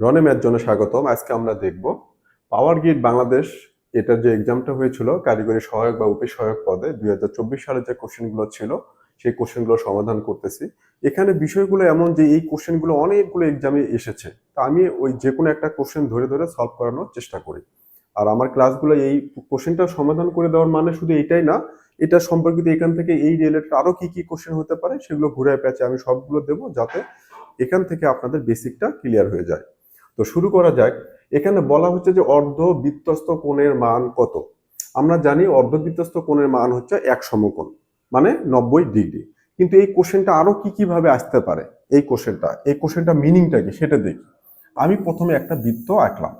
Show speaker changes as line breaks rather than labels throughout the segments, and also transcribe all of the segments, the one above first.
রনে math জন্য স্বাগতম। আজকে আমরা দেখব পাওয়ার গ্রিড বাংলাদেশ, এটার যে এক্সামটা হয়েছিল, কারিগরি সহায়ক বা উপসহায়ক পদে দুই হাজার চব্বিশ সালে যে কোশ্চেনগুলো ছিল, সেই কোশ্চেনগুলো সমাধান করতেছি। এখানে বিষয়গুলো এমন যে এই কোশ্চেনগুলো অনেকগুলো এক্সামে এসেছে। তা আমি ওই যে কোনো একটা কোশ্চেন ধরে ধরে সলভ করানোর চেষ্টা করি। আর আমার ক্লাসগুলো এই কোশ্চেনটা সমাধান করে দেওয়ার মানে শুধু এটাই না, এটা সম্পর্কিত এখান থেকে এই রিলেটেড আরও কি কি কোশ্চেন হতে পারে, সেগুলো ঘুরে প্যাচে আমি সবগুলো দেবো যাতে এখান থেকে আপনাদের বেসিকটা ক্লিয়ার হয়ে যায়। তো শুরু করা যাক। এখানে বলা হচ্ছে যে অর্ধ বৃত্তস্ত কোণের মান কত? আমরা জানি অর্ধ বৃত্তস্ত কোণের মান হচ্ছে এক সমকোণ মানে নব্বই ডিগ্রি। কিন্তু এই কোশ্চেনটা আরও কি কীভাবে আসতে পারে? এই কোশ্চেনটা এই কোশ্চেনটা মিনিংটা কি সেটা দেখি। আমি প্রথমে একটা বৃত্ত আঁকলাম।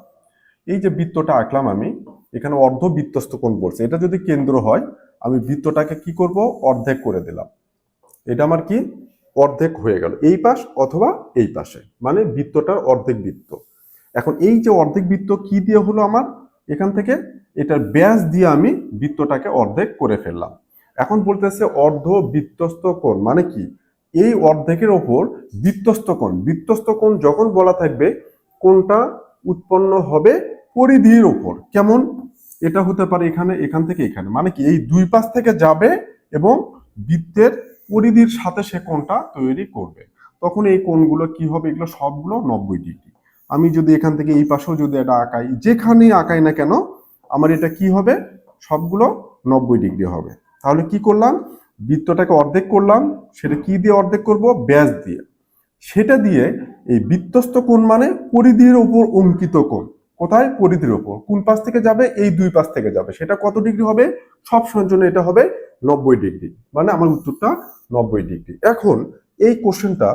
এই যে বৃত্তটা আঁকলাম আমি, এখানে অর্ধ বৃত্তস্ত কোণ বলছে এটা যদি কেন্দ্র হয়, আমি বৃত্তটাকে কি করব? অর্ধেক করে দিলাম। এটা আমার কি? অর্ধেক হয়ে গেল। এই পাশ অথবা এই পাশে মানে বৃত্তটার অর্ধেক বৃত্ত। এখন এই যে অর্ধেক বৃত্ত কি দিয়ে হলো আমার? এখান থেকে এটার ব্যাস দিয়ে আমি বৃত্তটাকে অর্ধেক করে ফেললাম। এখন বলতেছে অর্ধ বৃত্তস্ত কোণ মানে কি? এই অর্ধেকের ওপর বৃত্তস্ত কোণ বৃত্তস্ত কোণ যখন বলা থাকবে কোনটা উৎপন্ন হবে পরিধির ওপর। কেমন? এটা হতে পারে এখানে, এখান থেকে এখানে। মানে কি? এই দুই পাশ থেকে যাবে এবং বৃত্তের পরিধির সাথে সে কোণটা তৈরি করবে। তখন এই কোণগুলো কি হবে? এগুলো সবগুলো নব্বই ডিগ্রি। আমি যদি এখান থেকে এই পাশেও যদি এটা আঁকাই, যেখানেই আঁকাই না কেন, আমার এটা কি হবে? সবগুলো নব্বই ডিগ্রি হবে। তাহলে কি করলাম? বৃত্তটাকে অর্ধেক করলাম। সেটা কি দিয়ে অর্ধেক করব? ব্যাস দিয়ে। সেটা দিয়ে এই বৃত্তস্ত কোণ মানে পরিধির ওপর অঙ্কিত কোণ। কোথায়? পরিধির ওপর। কোন পাশ থেকে যাবে? এই দুই পাশ থেকে যাবে। সেটা কত ডিগ্রি হবে? সব সময়ের জন্য এটা হবে নব্বই ডিগ্রি। মানে আমার উত্তরটা নব্বই ডিগ্রি। এখন এই কোশ্চেনটা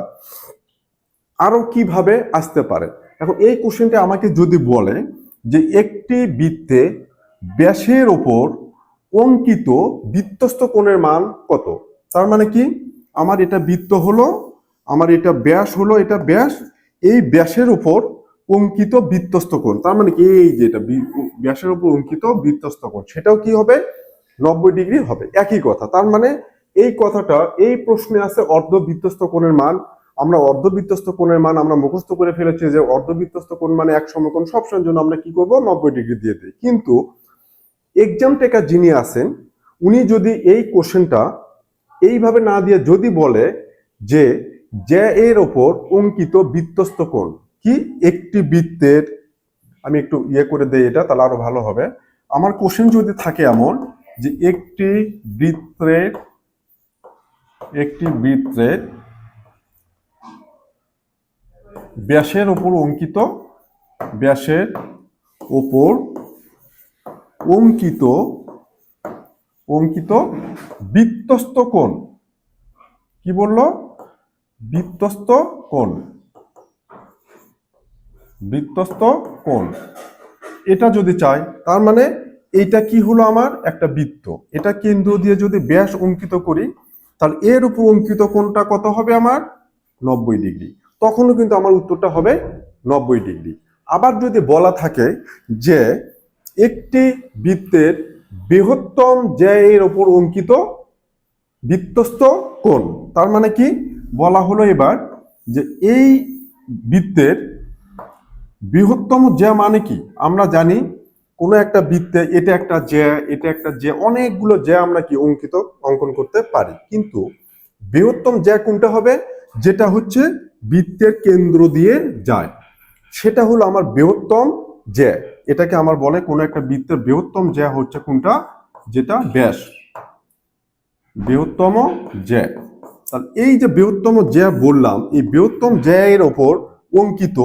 আরও কীভাবে আসতে পারে? এখন এই কোশ্চেনটা আমাকে যদি বলে যে একটি বৃত্তে ব্যাসের ওপর অঙ্কিত বৃত্তস্ত কোণের মান কত? তার মানে কি? আমার এটা বৃত্ত হলো, আমার এটা ব্যাস হলো, এটা ব্যাস, এই ব্যাসের উপর অঙ্কিত বৃত্তস্ত কোণ। তার মানে কি? এই যে এটা ব্যাসের উপর অঙ্কিত বৃত্তস্ত কোণ, সেটাও কি হবে? নব্বই ডিগ্রি হবে, একই কথা। তার মানে এই কথাটা, এই প্রশ্নে আছে অর্ধ বৃত্তস্ত কোণের মান। আমরা অর্ধবৃত্তস্ত কোণের মান আমরা মুখস্থ করে ফেলেছি যে অর্ধবৃত্তস্ত কোণ মানে এক সমকোণ সবসময়ের জন্য আমরা কি করব? নব্বই ডিগ্রি দিয়ে দিই। কিন্তু এক্সাম টেকার যিনি আছেন, উনি যদি এই কোশ্চেনটা এইভাবে না দিয়ে যদি বলে যে যে এর ওপর অঙ্কিত বৃত্তস্ত কোণ, কি? একটি বৃত্তের, আমি একটু ইয়ে করে দেই এটা, তাহলে আরও ভালো হবে। আমার কোশ্চেন যদি থাকে এমন যে একটি বৃত্তের একটি বৃত্তের ব্যাসের ওপর অঙ্কিত, ব্যাসের ওপর অঙ্কিত অঙ্কিত বৃত্তস্ত কোণ। কি বলল? বৃত্তস্ত কোণ। বৃত্তস্ত কোণ। এটা যদি চাই, তার মানে এইটা কি হলো আমার? একটা বৃত্ত। এটা কেন্দ্র দিয়ে যদি ব্যাস অঙ্কিত করি, তাহলে এর উপর অঙ্কিত কোনটা কত হবে আমার? নব্বই ডিগ্রি। তখনও কিন্তু আমার উত্তরটা হবে নব্বই ডিগ্রি। আবার যদি বলা থাকে যে একটি বৃত্তের বৃহত্তম যে এর ওপর অঙ্কিত বৃত্তস্ত কোণ, তার মানে কি? বলা হলো এবার যে এই বৃত্তের বৃহত্তম জ্যা মানে কি? আমরা জানি কোনো একটা বৃত্তে এটা একটা জ্যা, এটা একটা জ্যা, অনেকগুলো জ্যা আমরা কি অঙ্কিত, অঙ্কন করতে পারি। কিন্তু বৃহত্তম জ্যা কোনটা হবে? যেটা হচ্ছে বৃত্তের কেন্দ্র দিয়ে যায়। সেটা হলো আমার বৃহত্তম জ্যা। এটাকে আমার বলে কোনো একটা বৃত্তের বৃহত্তম জ্যা হচ্ছে কোনটা? যেটা ব্যাস। বৃহত্তম জ্যা। তাহলে এই যে বৃহত্তম জ্যা বললাম, এই বৃহত্তম জ্যা এর ওপর অঙ্কিত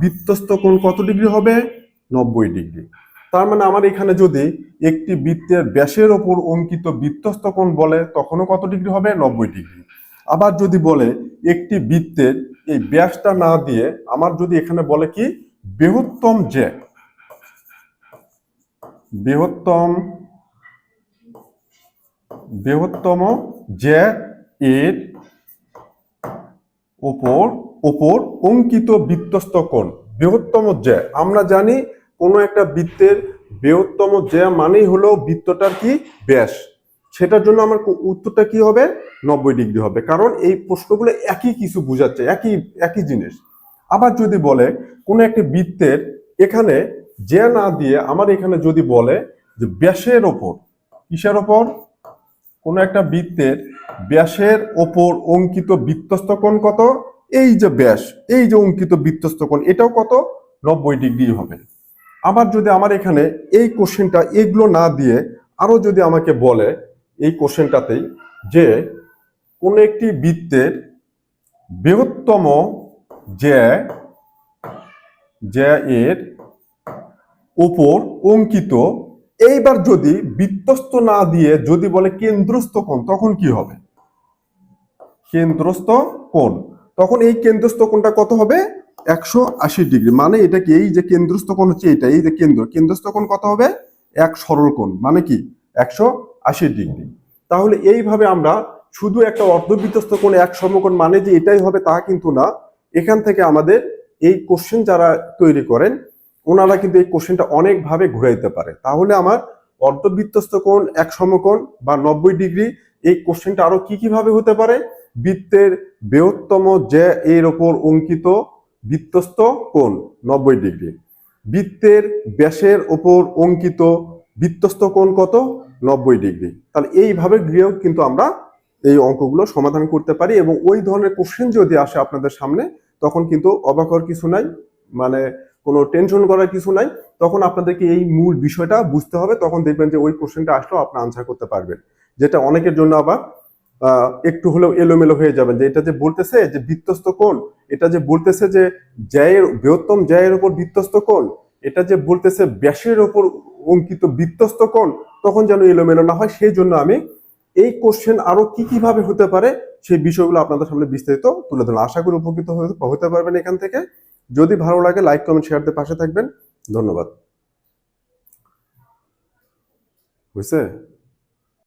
বৃত্তস্ত কোণ কত ডিগ্রি হবে? নব্বই ডিগ্রি। তার মানে আমার এখানে যদি একটি বৃত্তের ব্যাসের ওপর অঙ্কিত বৃত্তস্ত কোণ বলে, তখনও কত ডিগ্রি হবে? নব্বই ডিগ্রি। আবার যদি বলে একটি বৃত্তের এই ব্যাসটা না দিয়ে, আমার যদি এখানে বলে কি? বৃহত্তম জ্যা বৃহত্তম বৃহত্তম জ্যা এর ওপর ওপর অঙ্কিত বৃত্তস্ত কোণ, বৃহত্তম জ্যা আমরা জানি কোনো একটা বৃত্তের বৃহত্তম জ্যা মানেই হলো বৃত্তটার কি? ব্যাস। সেটার জন্য আমার উত্তরটা কি হবে? নব্বই ডিগ্রি হবে। কারণ এই প্রশ্নগুলো একই কিছু বোঝাচ্ছে, একই একই জিনিস। আবার যদি বলে কোনো একটি বৃত্তের এখানে যে না দিয়ে আমার এখানে যদি বলে যে ব্যাসের ওপর, কিসের ওপর? কোনো একটা বৃত্তের ব্যাসের ওপর অঙ্কিত বৃত্তস্থ কোণ কত? এই যে ব্যাস, এই যে অঙ্কিত বৃত্তস্থ কোণ, এটাও কত? নব্বই ডিগ্রি হবে। আবার যদি আমার এখানে এই কোশ্চেনটা এগুলো না দিয়ে আরও যদি আমাকে বলে এই কোশ্চেনটাতেই যে কোন একটি বৃত্তের বৃহত্তম যে যে এর উপর অঙ্কিত, এইবার যদি বৃত্তস্থ না দিয়ে যদি বলে কেন্দ্রস্থ কোণ, তখন কি হবে? কেন্দ্রস্থ কোণ। তখন এই কেন্দ্রস্থ কোণটা কত হবে? একশো আশি ডিগ্রি। মানে এটা কি? এই যে কেন্দ্রস্থ কোণ হচ্ছে এটা এই যে কেন্দ্র। কেন্দ্রস্থ কোণ কত হবে? এক সরল কোণ। মানে কি? একশো আশি ডিগ্রি। তাহলে এইভাবে আমরা শুধু একটা অর্ধবৃত্তস্থ কোণ, এক সমকোণ মানে যে এটাই হবে তা কিন্তু না। এখান থেকে আমাদের এই কোশ্চেন যারা তৈরি করেন, ওনারা কিন্তু এই কোশ্চেনটা অনেকভাবে ঘুরাইতে পারে। তাহলে আমার অর্ধবৃত্তস্থ কোণ, এক সমকোণ বা নব্বই ডিগ্রি, এই কোশ্চেনটা আরও কি কীভাবে হতে পারে? বৃত্তের বৃহত্তম যে এর ওপর অঙ্কিত বৃত্তস্থ কোণ? নব্বই ডিগ্রি। বৃত্তের ব্যাসের ওপর অঙ্কিত বৃত্তস্থ কোণ কত? নব্বই ডিগ্রি। তাহলে এইভাবে গিয়েও কিন্তু আমরা এই অঙ্কগুলো সমাধান করতে পারি এবং ওই ধরনের কোশ্চেন যদি আসে আপনাদের সামনে, তখন কিন্তু অবাক হওয়ার কিছু নাই মানে কোনো টেনশন করার কিছু নাই। তখন আপনাদেরকে এই মূল বিষয়টা বুঝতে হবে। তখন দেখবেন যে ওই কোশ্চেনটা আসলেও আপনি আনসার করতে পারবেন। যেটা অনেকের জন্য আবার একটু হলেও এলোমেলো হয়ে যাবেন। যে এটা যে বলতেছে যে বৃত্তস্থ কোণ, এটা যে বলতেছে যে জ্যায়ের, বৃহত্তম জ্যায়ের উপর বৃত্তস্থ কোণ, এটা যে বলতেছে ব্যাসের উপর অঙ্কিত বৃত্তস্থ কোণ, তখন যেন এলোমেলো না হয়। সেই জন্য আমি এই কোশ্চেন আরও কি কীভাবে হতে পারে সেই বিষয়গুলো আপনাদের সামনে বিস্তারিত তুলে ধরলাম। আশা করি উপকৃত হতে- পারবেন এখান থেকে। যদি ভালো লাগে লাইক কমেন্ট শেয়ার দিয়ে পাশে থাকবেন। ধন্যবাদ। বুঝছে